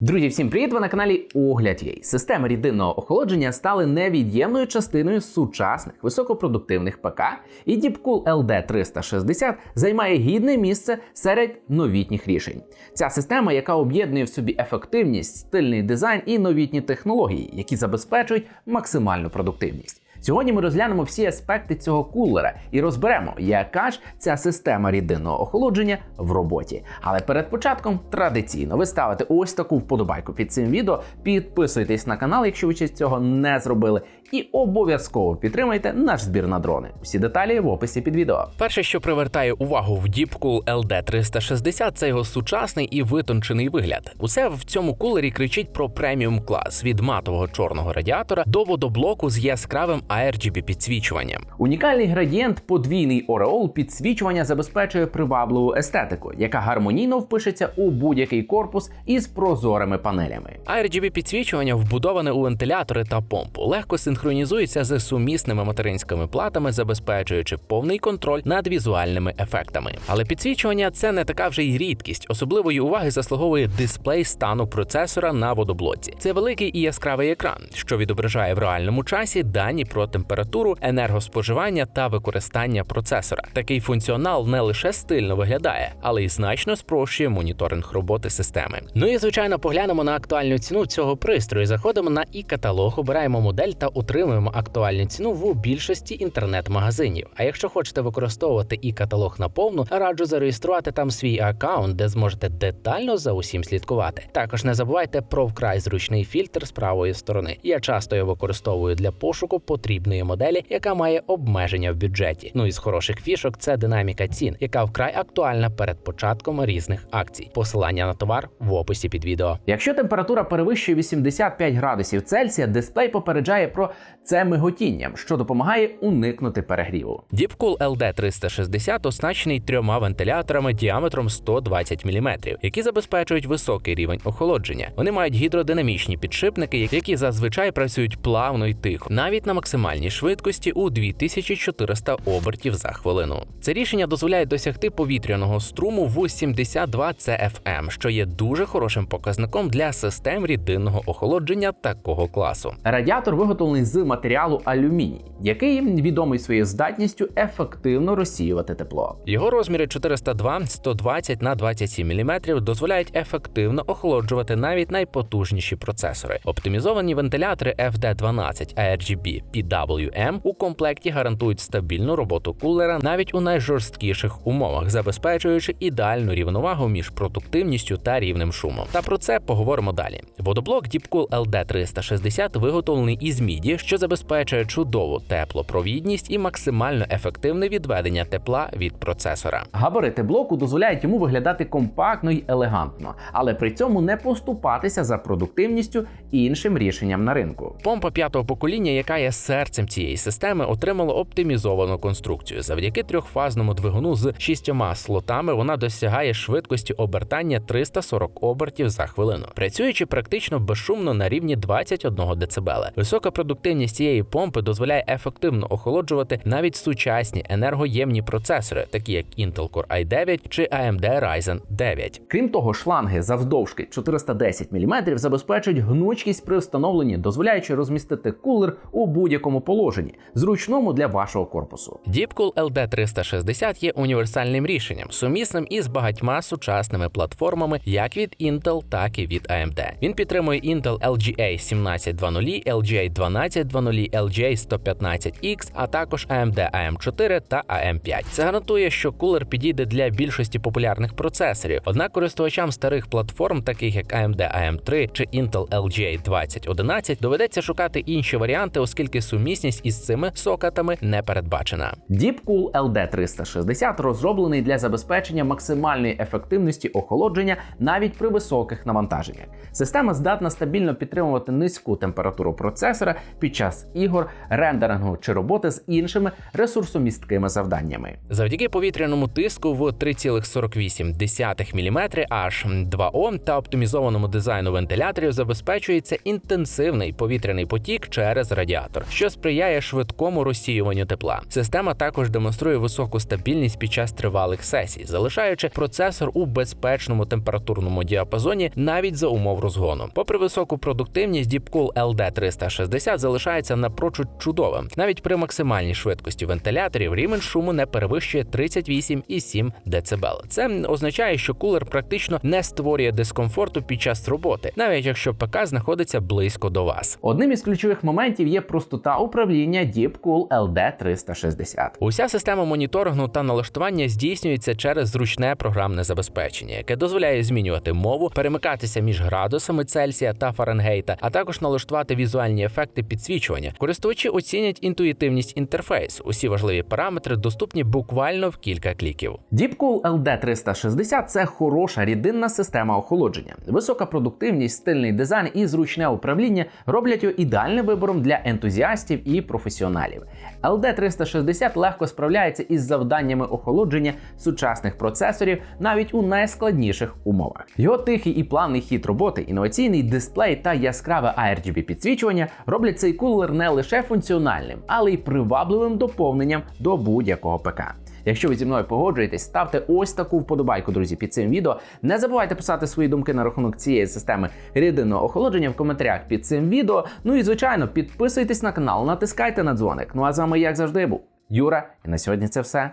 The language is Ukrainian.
Друзі, всім привіт! Ви на каналі Огляд Єй. Системи рідинного охолодження стали невід'ємною частиною сучасних високопродуктивних ПК, і Deepcool LD360 займає гідне місце серед новітніх рішень. Ця система, яка об'єднує в собі ефективність, стильний дизайн і новітні технології, які забезпечують максимальну продуктивність. Сьогодні ми розглянемо всі аспекти цього кулера і розберемо, яка ж ця система рідинного охолодження в роботі. Але перед початком традиційно ви ставите ось таку вподобайку під цим відео, підписуйтесь на канал, якщо ви ще цього не зробили, і обов'язково підтримайте наш збір на дрони. Всі деталі в описі під відео. Перше, що привертає увагу в Deepcool LD360, це його сучасний і витончений вигляд. Усе в цьому кулері кричить про преміум клас від матового чорного радіатора до водоблоку з яскравим ARGB підсвічуванням. Унікальний градієнт подвійний ореол підсвічування забезпечує привабливу естетику, яка гармонійно впишеться у будь-який корпус із прозорими панелями. ARGB підсвічування вбудоване у вентилятори та помпу, легко синхронізується з сумісними материнськими платами, забезпечуючи повний контроль над візуальними ефектами. Але підсвічування це не така вже й рідкість. Особливої уваги заслуговує дисплей стану процесора на водоблоці. Це великий і яскравий екран, що відображає в реальному часі дані про температуру, енергоспоживання та використання процесора. Такий функціонал не лише стильно виглядає, але й значно спрощує моніторинг роботи системи. Ну і звичайно, поглянемо на актуальну ціну цього пристрою. Заходимо на і каталог, обираємо модель та отримуємо актуальну ціну в більшості інтернет-магазинів. А якщо хочете використовувати і каталог наповну, раджу зареєструвати там свій аккаунт, де зможете детально за усім слідкувати. Також не забувайте про вкрай зручний фільтр з правої сторони. Я часто його використовую для пошуку потрібної моделі, яка має обмеження в бюджеті. Ну і з хороших фішок це динаміка цін, яка вкрай актуальна перед початком різних акцій. Посилання на товар в описі під відео. Якщо температура перевищує 85 градусів Цельсія, дисплей попереджає про це миготінням, що допомагає уникнути перегріву. Deepcool LD360 оснащений трьома вентиляторами діаметром 120 мм, які забезпечують високий рівень охолодження. Вони мають гідродинамічні підшипники, які зазвичай працюють плавно і тихо, навіть на максимальній швидкості у 2400 обертів за хвилину. Це рішення дозволяє досягти повітряного струму в 72 CFM, що є дуже хорошим показником для систем рідинного охолодження такого класу. Радіатор виготовлений з матеріалу алюміній, який відомий своєю здатністю ефективно розсіювати тепло. Його розміри 402, 120 на 27 мм дозволяють ефективно охолоджувати навіть найпотужніші процесори. Оптимізовані вентилятори FD12 ARGB PWM у комплекті гарантують стабільну роботу кулера навіть у найжорсткіших умовах, забезпечуючи ідеальну рівновагу між продуктивністю та рівнем шуму. Та про це поговоримо далі. Водоблок Deepcool LD360 виготовлений із міді, що забезпечує чудову теплопровідність і максимально ефективне відведення тепла від процесора. Габарити блоку дозволяють йому виглядати компактно й елегантно, але при цьому не поступатися за продуктивністю іншим рішенням на ринку. Помпа п'ятого покоління, яка є серцем цієї системи, отримала оптимізовану конструкцію. Завдяки трьохфазному двигуну з шістьома слотами вона досягає швидкості обертання 340 обертів за хвилину, працюючи практично безшумно на рівні 21 дБ. Висока продуктивність Ефективність цієї помпи дозволяє ефективно охолоджувати навіть сучасні енергоємні процесори, такі як Intel Core i9 чи AMD Ryzen 9. Крім того, шланги завдовжки 410 мм забезпечують гнучкість при встановленні, дозволяючи розмістити кулер у будь-якому положенні, зручному для вашого корпусу. Deepcool LD360 є універсальним рішенням, сумісним із багатьма сучасними платформами, як від Intel, так і від AMD. Він підтримує Intel LGA 1720, LGA 12 1200LJ115X, а також AMD AM4 та AM5. Це гарантує, що кулер підійде для більшості популярних процесорів. Однак користувачам старих платформ, таких як AMD AM3 чи Intel LJ2011, доведеться шукати інші варіанти, оскільки сумісність із цими сокетами не передбачена. Deepcool LD360 розроблений для забезпечення максимальної ефективності охолодження навіть при високих навантаженнях. Система здатна стабільно підтримувати низьку температуру процесора під час ігор, рендерингу чи роботи з іншими ресурсомісткими завданнями. Завдяки повітряному тиску в 3,48 мм H2O та оптимізованому дизайну вентиляторів забезпечується інтенсивний повітряний потік через радіатор, що сприяє швидкому розсіюванню тепла. Система також демонструє високу стабільність під час тривалих сесій, залишаючи процесор у безпечному температурному діапазоні навіть за умов розгону. Попри високу продуктивність, Deepcool LD360 залишається напрочуд чудовим. Навіть при максимальній швидкості вентиляторів рівень шуму не перевищує 38,7 дБ. Це означає, що кулер практично не створює дискомфорту під час роботи, навіть якщо ПК знаходиться близько до вас. Одним із ключових моментів є простота управління Deepcool LD360. Уся система моніторингу та налаштування здійснюється через зручне програмне забезпечення, яке дозволяє змінювати мову, перемикатися між градусами Цельсія та Фаренгейта, а також налаштувати візуальні ефекти підсвічування. Користувачі оцінять інтуїтивність інтерфейсу. Усі важливі параметри доступні буквально в кілька кліків. Deepcool LD360 це хороша рідинна система охолодження. Висока продуктивність, стильний дизайн і зручне управління роблять його ідеальним вибором для ентузіастів і професіоналів. LD360 легко справляється із завданнями охолодження сучасних процесорів навіть у найскладніших умовах. Його тихий і плавний хід роботи, інноваційний дисплей та яскраве RGB підсвічування роблять цей кулер не лише функціональним, але й привабливим доповненням до будь-якого ПК. Якщо ви зі мною погоджуєтесь, ставте ось таку вподобайку, друзі, під цим відео. Не забувайте писати свої думки на рахунок цієї системи рідинного охолодження в коментарях під цим відео. Ну і звичайно, підписуйтесь на канал, натискайте на дзвоник. Ну а з вами, як завжди, був Юра, і на сьогодні це все.